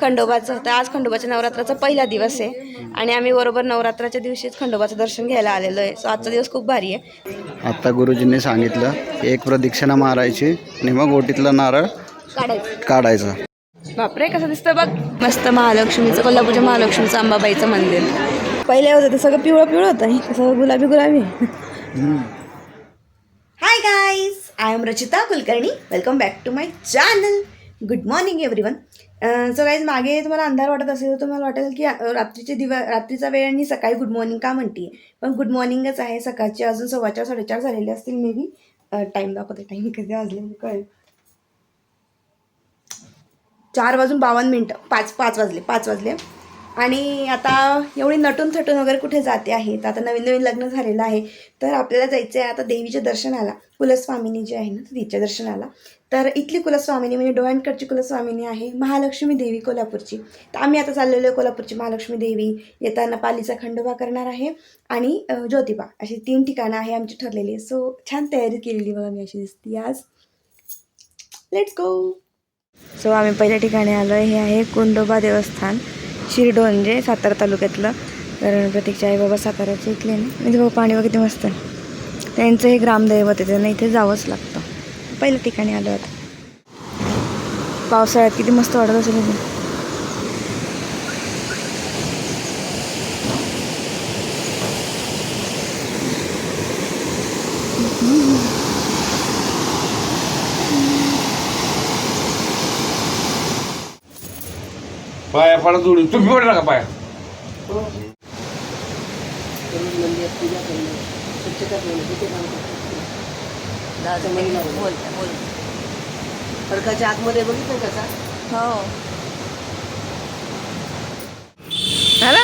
खंडोबाचं होतं. आज खंडोबाच्या नवरात्राचा पहिला दिवस आहे. आणि आम्ही बरोबर नवरात्राच्या दिवशीच खंडोबाचं दर्शन घ्यायला आलेलो आहे. सो आजचा दिवस खूप भारी आहे. आता गुरुजींनी सांगितलं एक प्रदक्षिणा मारायची आणि मग ओटीतला नारळ काढायचं. काढायचा. बापरे कसं दिसतं बघ. मस्त महालक्ष्मीचं कोल्हापूरच्या महालक्ष्मीचं अंबाबाईचं मंदिर. पहिले होतं ते सगळं पिवळं पिवळं होतं. हे सगळं गुलाबी गुलाबी hi guys I am Rachita Kulkarni welcome back to my channel good morning everyone so guys मागे तुम्हाला अंधार वाटत असेल तर तुम्हाला वाटेल की रात्रीचे दिवा रात्रीचा वेळ आणि सकाळी गुड मॉर्निंग का म्हणते पण गुड मॉर्निंगच आहे. सकाळचे अजून सव्वाचार साडेचार झालेले असतील मे बी टाईम दाखवते. टाईम कधी वाजले कळेल. चार वाजून बावन्न मिनटं. पाच पाच वाजले. पाच वाजले. आणि आता एवढी नटून थटून वगैरे कुठे जाते आहे? तर आता नवीन नवीन लग्न झालेलं आहे. तर आपल्याला जायचं आहे आता देवीच्या दर्शनाला. कुलस्वामिनी जी आहे ना तिच्या दर्शनाला. तर इथली कुलस्वामिनी म्हणजे डोळ्यांकडची कुलस्वामिनी आहे महालक्ष्मी देवी कोल्हापूरची. तर आम्ही आता चाललेलो आहे कोल्हापूरची महालक्ष्मी देवी. येताना पालीचा खंडोबा करणार आहे. आणि ज्योतिबा अशी तीन ठिकाणं आहे आमची ठरलेली सो छान तयारी केलेली बघा मी अशी दिसते आज. लेट्स गो सो आम्ही पहिल्या ठिकाणी आलो हे आहे कुंडोबा देवस्थान. शिरडोंजे म्हणजे सातारा तालुक्यातलं. कारण प्रतीकचे आई बाबा साताऱ्याचे इथले ना. म्हणजे बाबा पाणी वगैरे मस्त आहे. त्यांचं हे ग्रामदैवत आहे. त्यांना इथे जावंच लागतं. पहिल्या ठिकाणी आलो आता. पावसाळ्यात किती मस्त वाटत असेल इथे पाया पडा जोडून. तुम्ही पडला का पाया. खडकाच्या आतमध्ये बघितलं का का हो. झाला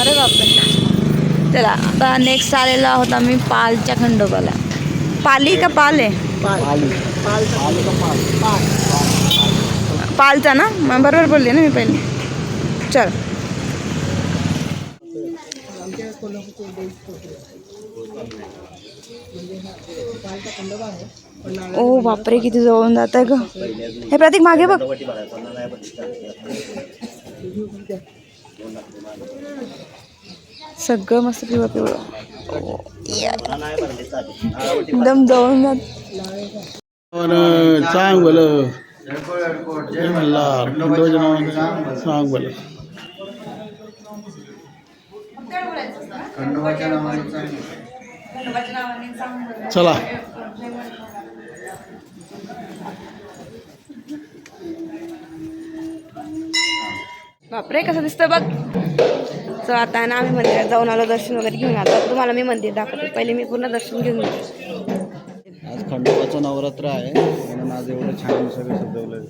अरे बापरे. चला आता नेक्स्ट आलेलो आहोत आम्ही पालच्या खंडोबाला. पाली का पाल. आहे पालचा ना? मग बरोबर बोलले ना मी पहिले. चल. ओ बापरे किती जवळून जात आहे ग. हे प्रतीक मागे बघ. सगळं मस्त पिवळं पिवळं. एकदम जवळून जात. चांगलं. बोला जय मल्हार खंडोबाच्या नावाने सांग बोला खंडोबाच्या नावाने चला बापरे कसं दिसतं बघ. सो आता ना आम्ही मंदिरात जाऊन आलो दर्शन वगैरे घेऊन आलो. तुम्हाला मी मंदिर दाखवते. पहिले मी पूर्ण दर्शन घेऊन घेते खंडोबाचं नवरात्र आहे. म्हणून आज एवढं छान सगळं सजवलं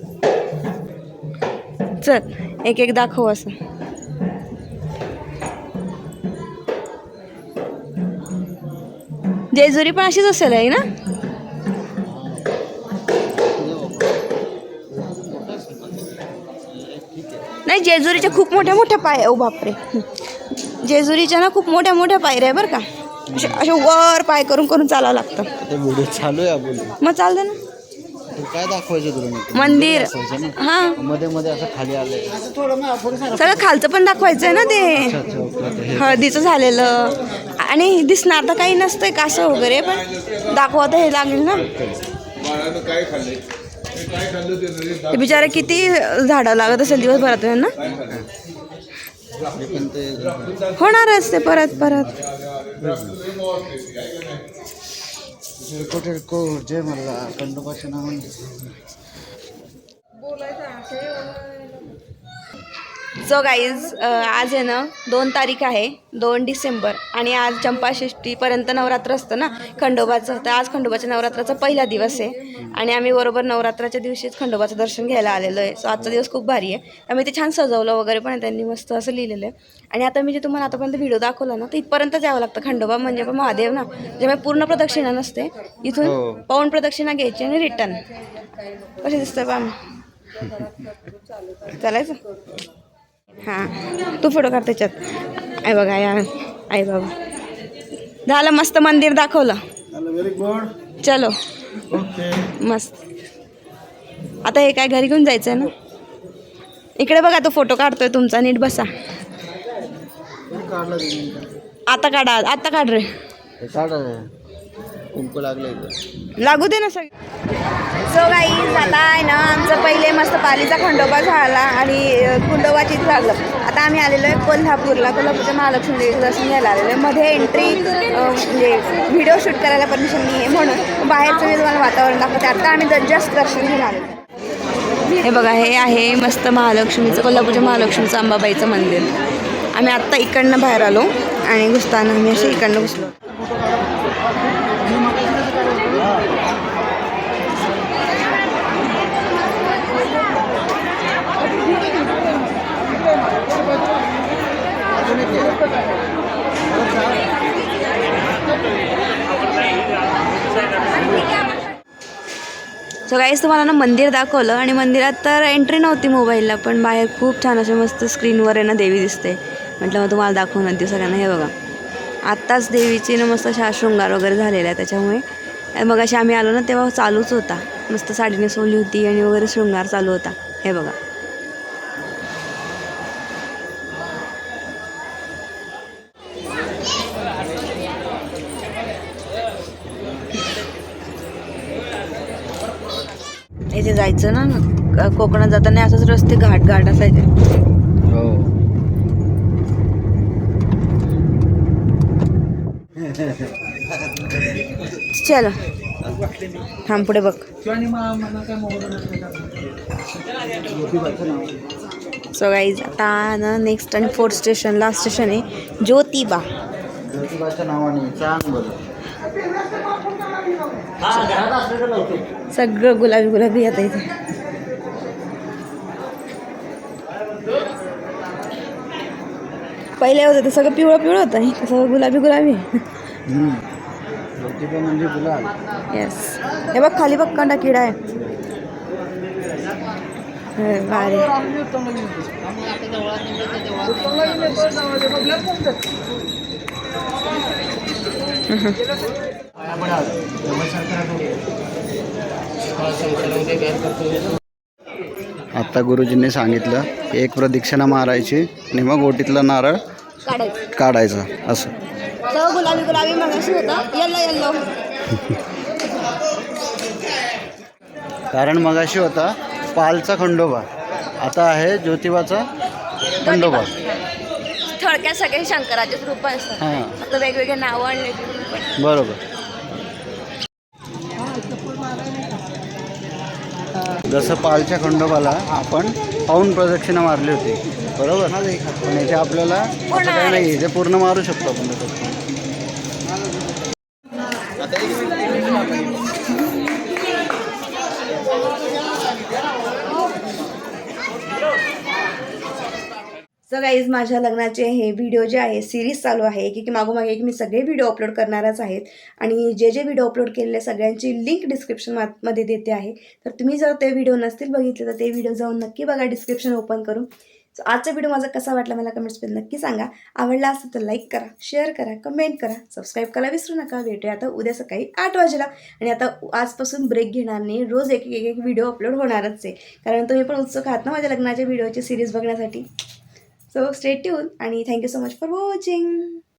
चल एक एक दाखव असं. जेजुरी पण अशीच असेल आहे ना? नाही जेजुरीच्या खूप मोठ्या मोठ्या पाय ओ बापरे. जेजुरीच्या ना खूप मोठ्या मोठ्या पायऱ्या आहे बरं का. असे असे वर पाय करून करून चालावं लागतं. व्हिडिओ चालू आहे आपण मग चालतं ना. काय दाखवायचं तुला मंदिर. हां. मध्ये मध्ये असं खाली आलंय. सगळं खालचं पण दाखवायचं आहे ना ते? हे हळदीचं झालेलं. आणि दिसणार तर काही नसतंय कासं वगैरे पण दाखवा तर हे लागेल ना. ते बिचारे किती झाडं लागत असेल दिवसभरात ना? होणारच ते परत परत. कुठे को जय मल्हार खंडोबाच्या नावाने सो गाईज आज आहे ना दोन तारीख आहे दोन डिसेंबर. आणि आज चंपाषष्टीपर्यंत नवरात्र असतं ना खंडोबाचं. तर आज खंडोबाच्या नवरात्राचा पहिला दिवस आहे. आणि आम्ही बरोबर नवरात्राच्या दिवशीच खंडोबाचं दर्शन घ्यायला आलेलो आहे. सो आजचा दिवस खूप भारी आहे. आम्ही ते छान सजवलं वगैरे पण आहे त्यांनी मस्त असं लिहिलेलं आहे. आणि आता मी जे तुम्हाला आतापर्यंत व्हिडिओ दाखवला ना तर इथपर्यंतच यावं लागतं. खंडोबा म्हणजे पण महादेव ना ज्यामुळे पूर्ण प्रदक्षिणा नसते. इथून पाऊण प्रदक्षिणा घ्यायची आणि रिटर्न कसे दिसतंय बा चालायचं? हां. तू फोटो काढ त्याच्यात. आई बघा आई आई बाबा. झालं मस्त मंदिर दाखवलं. व्हेरी गुड चलो. ओके मस्त. आता हे काय घरी घेऊन जायचं आहे ना? इकडे बघा तो फोटो काढतोय तुमचा. नीट बसा. आता काढा आता काढ रे. लागू दे ना सगळे. सो गाईज आता पहिले मस्त पालीचा खंडोबा झाला आणि अ, खंडोबाचीच आता आम्ही आलेलो आहे कोल्हापूरला. कोल्हापूरच्या महालक्ष्मी देवीचं दर्शन घ्यायला आलेलो आहे. मध्ये एंट्री म्हणजे व्हिडिओ शूट करायला परमिशन नाही आहे म्हणून बाहेरचं मी तुम्हाला वातावरण दाखवते. आता आम्ही जस्ट दर्शन घेऊन आलेलो आहे. हे बघा हे आहे मस्त महालक्ष्मीचं कोल्हापूरच्या महालक्ष्मीचं अंबाबाईचं मंदिर. आम्ही आत्ता इकडनं बाहेर आलो आणि घुसताना आम्ही असे इकडनं घुसलो. सो गाईज तुम्हाला ना मंदिर दाखवलं आणि मंदिरात तर एंट्री नव्हती मोबाईलला पण बाहेर खूप छान असे मस्त स्क्रीनवर आहे ना देवी दिसते. म्हटलं मग तुम्हाला दाखवून देऊ सगळ्यांना. हे बघा. आत्ताच देवीची ना मस्त अशा शृंगार वगैरे झालेला आहे त्याच्यामुळे. मग अशी आम्ही आलो ना तेव्हा चालूच होता. मस्त साडी नेसवली होती आणि वगैरे शृंगार चालू होता. हे बघा. इथे जायचं ना कोकणात जाताना असंच रस्ते घाट घाट असायचे. हो. चल. थांब पुढे बघ. सो गाईज आता ना नेक्स्ट आणि फोर्थ स्टेशन लास्ट स्टेशन आहे ज्योतिबा. ज्योतिबाच्या नावाने चांग सगळं गुलाबी गुलाबी आता इथे. पहिले होतं ते सगळं पिवळं पिवळं होतं हे सगळं गुलाबी गुलाबी. येस हे बघ खाली बघ कंडा किडा आहे. हे भारी आता गुरुजींनी सांगितलं एक प्रदक्षिणा मारायची आणि मग ओटीतला नारळ काढायचं. असं. सगळं गुलाबी गुलाबी मगाशी होतं येल्लो येल्लो. कारण मगाशी होता पालचा खंडोबा. आता आहे ज्योतिबाचा खंडोबा. थोडक्यात सगळे शंकराचेच रूप असतात. वेगवेगळे नावं आणले बरोबर. जसं पालच्या खंडोबाला आपण पाऊन प्रदक्षिणा मारली होती. बरोबर? पण याच्या आपल्याला नाही ते पूर्ण मारू शकतो आपण सो गाईज माझ्या लग्नाचे हे व्हिडिओ जे आहे सिरीज चालू आहे. की एक मागोमागे एक मी सगळे व्हिडिओ अपलोड करणारच आहेत. आणि जे जे व्हिडिओ अपलोड केलेले सगळ्यांची लिंक डिस्क्रिप्शनमध्ये देते आहे. तर तुम्ही जर ते व्हिडिओ नसतील बघितले तर ते व्हिडिओ जाऊन नक्की बघा डिस्क्रिप्शन ओपन करून. सो आजचा व्हिडिओ माझा कसा वाटला मला कमेंट्समध्ये नक्की सांगा. आवडला असेल तर लाईक करा शेअर करा कमेंट करा. सबस्क्राईब करायला विसरू नका. भेटूया आता उद्या सकाळी आठ वाजेला. आणि आता आजपासून ब्रेक घेणार नाही. रोज एक एक एक व्हिडिओ अपलोड होणारच आहे. कारण तुम्ही पण उत्सुक आहात ना माझ्या लग्नाच्या व्हिडिओची सिरीज बघण्यासाठी. So stay tuned and thank you so much for watching.